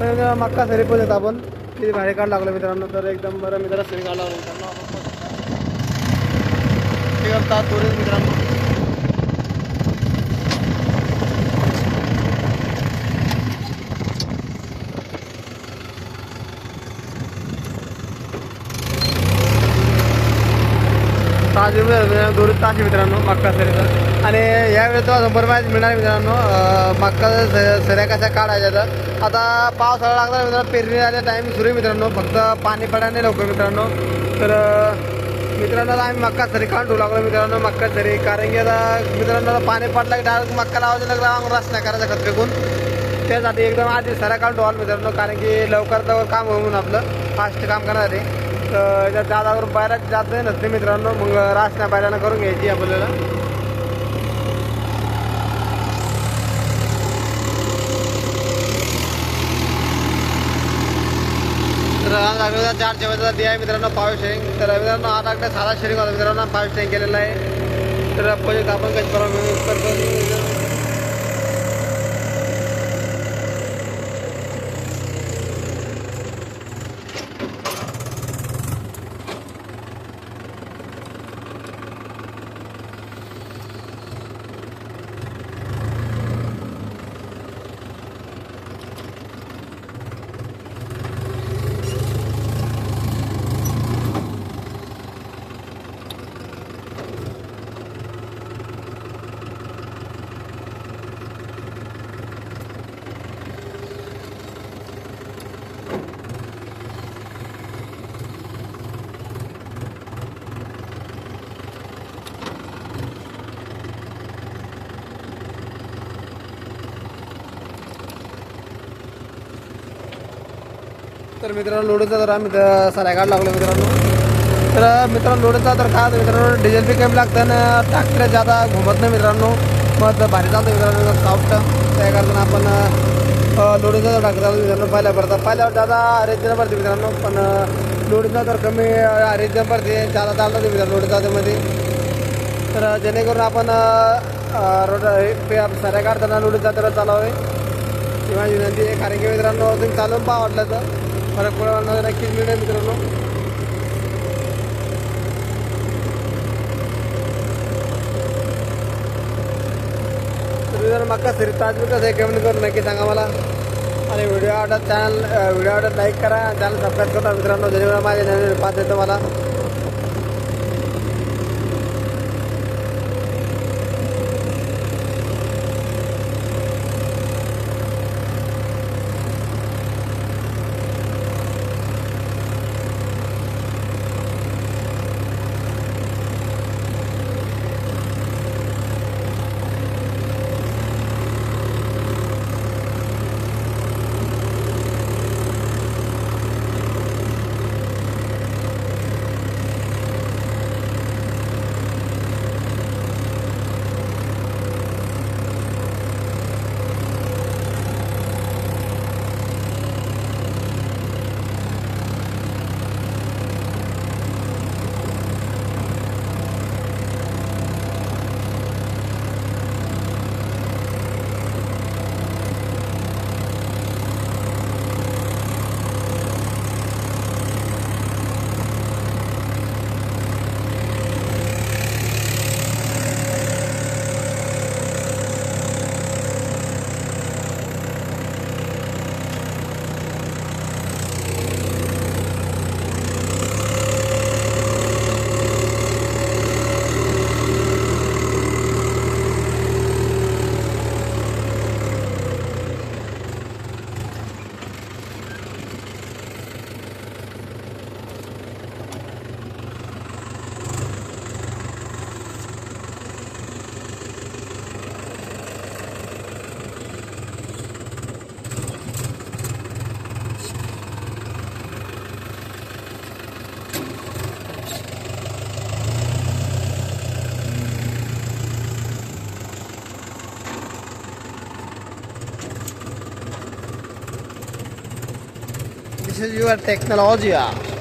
तर मक्का सरी पण येत आपण. ते भारी काढ लागलो मित्रांनो तर एकदम बरं मित्र सरी काढ लागलो मित्रांनो आपण करतात मित्रांनो. आज दुरुस्त ताशे मित्रांनो मक्का सरीचं. आणि यावेळी तुम्हाला शंभर मिळणार मित्रांनो. मक्का स- सऱ्या कशा काढायच्या तर. आता पावसाळा लागला मित्रांनो पेरणी आल्या टाईम सुरू मित्रांनो. फक्त पाणी पडायला नाही लवकर मित्रांनो. तर मित्रांनो आम्ही मक्का सरी काढून ठेवू लागलो मित्रांनो मक्का सरी. कारण की आता मित्रांनो पाणी पडलं की डायरेक्ट मक्का लावायचं लागला आम्हाला नाही करायचा खत फेकून. त्यासाठी एकदम आधी सऱ्या काढून ठेवाल मित्रांनो कारण की लवकर लवकर काम होऊन आपलं फास्ट काम करणार आहे. तर त्यात जादा बाहेरच जात नाही नसते मित्रांनो. मग रास नाही करून घ्यायची आपल्याला. तर चार जेवायचा डी आहे मित्रांनो पावर शेंग. तर मित्रांनो आठ आकडे साधा शेरिंग होता मित्रांनो पावर शेंग केलेला आहे. तर प्रोजेक्ट आपण कशी परवा करतो तर मित्रांनो लोडचा तर आम्ही सरायगाड लागलो मित्रांनो. तर मित्रांनो लोडचा तर काय मित्रांनो डिझेल बी कमी लागतं ना ट्रॅक्टर जादा घुमत नाही मित्रांनो. मग भारी चालतं मित्रांनो सॉफ्ट त्या कारण आपण लोडीचा जर टाकत चालतो मित्रांनो पहिल्या पडतात पहिल्यावर जादा अरेंजनं पडते मित्रांनो पण लोडीचा तर कमी अरेंजनं पडते जादा चालतं ते मित्रांनो लोडचा मध्ये तर जेणेकरून आपण रोड सऱ्या काढताना लोडीचा तर चालावे किंवा विनंती कारण की मित्रांनो तुम्ही चालून पहा वाटलं तर. फरक पडणार नक्कीच मिळेल मित्रांनो. जर मका सरी ताज कसं आहे कमेंट करून नक्की सांगा मला. आणि व्हिडिओ आवडत चॅनल व्हिडिओ आवडत लाईक करा. चॅनल सबस्क्राईब करा मित्रांनो. जेणेकरून माझे नवीन पाच येतं मला. This is your technology.